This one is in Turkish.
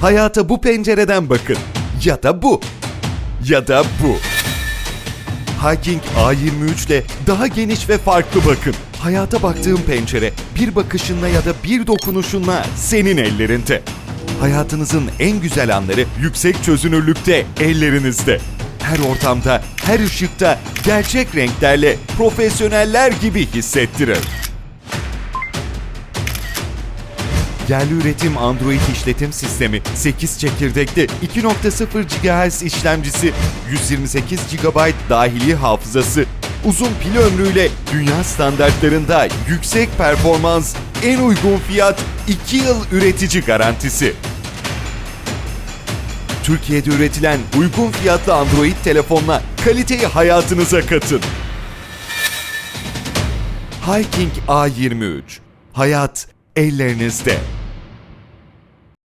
Hayata bu pencereden bakın. Ya da bu. Ya da bu. Hiking A23 ile daha geniş ve farklı bakın. Hayata baktığın pencere bir bakışınla ya da bir dokunuşunla senin ellerinde. Hayatınızın en güzel anları yüksek çözünürlükte ellerinizde. Her ortamda, her ışıkta gerçek renklerle profesyoneller gibi hissettirir. Yerli üretim Android işletim sistemi, 8 çekirdekli 2.0 GHz işlemcisi, 128 GB dahili hafızası, uzun pil ömrüyle dünya standartlarında yüksek performans, en uygun fiyat, 2 yıl üretici garantisi. Türkiye'de üretilen uygun fiyatlı Android telefonla kaliteyi hayatınıza katın. Hiking A23. Hayat ellerinizde.